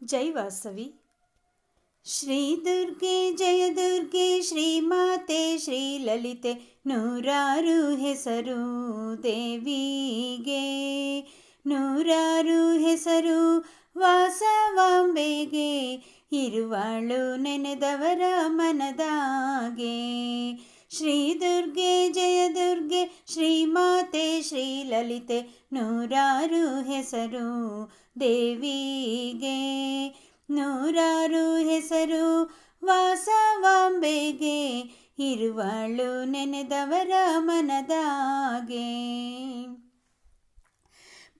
ಜೈ ವಾಸವಿ ಶ್ರೀ ದುರ್ಗೆ ಜಯ ದುರ್ಗೆ ಶ್ರೀ ಮಾತೆ ಶ್ರೀ ಲಲಿತೆ ನೂರಾರು ಹೆಸರು ದೇವಿಗೆ ನೂರಾರು ಹೆಸರು ವಾಸವಾಂಬೆಗೆ ಇರುವಾಳು ನೆನೆದವರ ಮನದಾಗೆ ಶ್ರೀ ದುರ್ಗೆ ಜಯ ದುರ್ಗೆ, ಶ್ರೀ ಮಾತೆ, ಶ್ರೀ ಲಲಿತೆ, ನೂರಾರು ಹೆಸರು ದೇವಿಗೆ. ನೂರಾರು ಹೆಸರು ವಾಸವಾಂಬೆಗೆ, ಇರುವಳು ನೆನೆದವರ ಮನದಾಗೆ.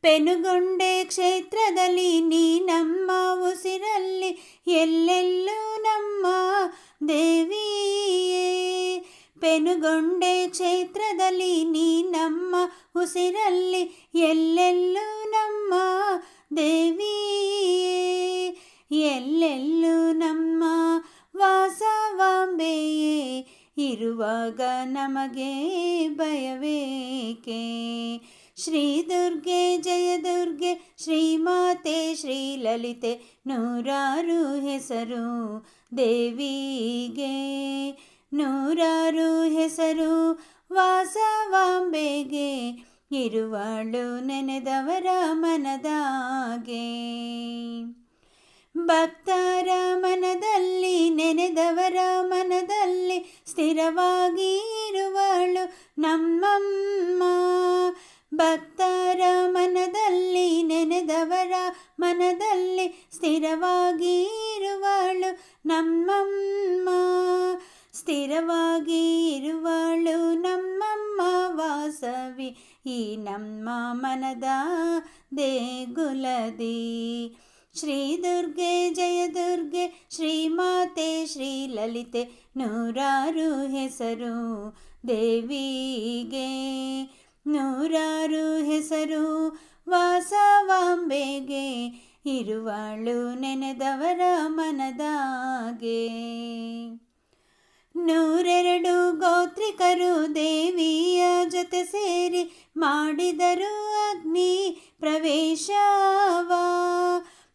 ಪೆನುಗೊಂಡೆ ಕ್ಷೇತ್ರದಲ್ಲಿ ನೀ ನಮ್ಮ ಉಸಿರಲ್ಲಿ ಪೆನುಗೊಂಡೆ ಕ್ಷೇತ್ರದಲ್ಲಿ ನೀ ನಮ್ಮ ಉಸಿರಲ್ಲಿ ಎಲ್ಲೆಲ್ಲೂ ನಮ್ಮ ದೇವಿ ಎಲ್ಲೆಲ್ಲೂ ನಮ್ಮ ವಾಸವಾಂಬೆಯೇ, ಇರುವಾಗ ನಮಗೆ ಭಯವೇಕೆ? ಶ್ರೀ ದುರ್ಗೆ ಜಯ ದುರ್ಗೆ, ಶ್ರೀ ಮಾತೆ ಶ್ರೀ ಲಲಿತೆ, ನೂರಾರು ಹೆಸರು ದೇವಿಗೆ. ನೂರಾರು ಹೆಸರು ವಾಸವಾಂಬೆಗೆ, ಇರುವಳು ನೆನೆದವರ ಮನದಾಗೆ. ಭಕ್ತರ ಮನದಲ್ಲಿ ನೆನೆದವರ ಮನದಲ್ಲಿ ಸ್ಥಿರವಾಗಿ ಇರುವಳು ನಮ್ಮಮ್ಮ. ಭಕ್ತರ ಮನದಲ್ಲಿ ನೆನೆದವರ ಮನದಲ್ಲಿ ಸ್ಥಿರವಾಗಿ ಇರುವಳು ನಮ್ಮಮ್ಮ. ಸ್ಥಿರವಾಗಿ ಇರುವಳು ನಮ್ಮಮ್ಮ ವಾಸವಿ. ಈ ನಮ್ಮ ಮನದ ದೇಗುಲದಿ. ಶ್ರೀ ದುರ್ಗೆ ಜಯ ದುರ್ಗೆ, ಶ್ರೀ ಮಾತೆ, ಶ್ರೀ ಲಲಿತೆ, ನೂರಾರು ಹೆಸರು ದೇವಿಗೆ. ನೂರಾರು ಹೆಸರು ವಾಸವಾಂಬೆಗೆ, ಇರುವಳು ನೆನೆದವರ ಮನದಾಗೆ. ಗೋತ್ರಿಕರು ದೇವಿಯ ಜೊತೆ ಸೇರಿ ಮಾಡಿದರು ಅಗ್ನಿ ಪ್ರವೇಶವ.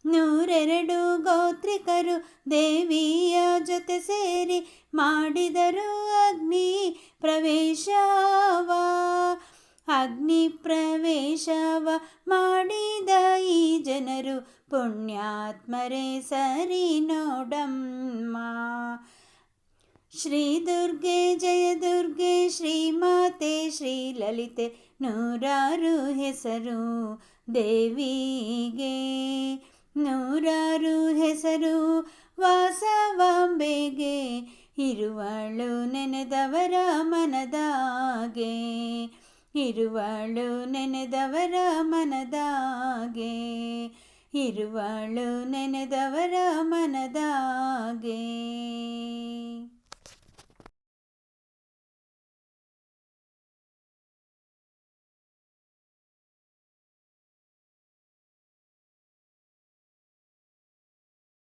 ನೂರೆರಡು ಗೋತ್ರಿಕರು ದೇವಿಯ ಜೊತೆ ಸೇರಿ ಮಾಡಿದರು ಅಗ್ನಿ ಪ್ರವೇಶವ. ಅಗ್ನಿ ಪ್ರವೇಶವ ಮಾಡಿದ ಈ ಜನರು ಪುಣ್ಯಾತ್ಮರೇ ಸರಿ ನೋಡಮ್ಮ. ಶ್ರೀ ದುರ್ಗೆ ಜಯ ದುರ್ಗೆ, ಶ್ರೀ ಮಾತೆ, ಶ್ರೀ ಲಲಿತೆ, ನೂರಾರು ಹೆಸರು ದೇವಿಗೆ. ನೂರಾರು ಹೆಸರು ವಾಸವಾಂಬೆಗೆ, ಇರುವಳು ನೆನೆದವರ ಮನದಾಗೆ. ಇರುವಳು ನೆನೆದವರ ಮನದಾಗೆ, ಇರುವಳು ನೆನೆದವರ ಮನದಾಗೆ.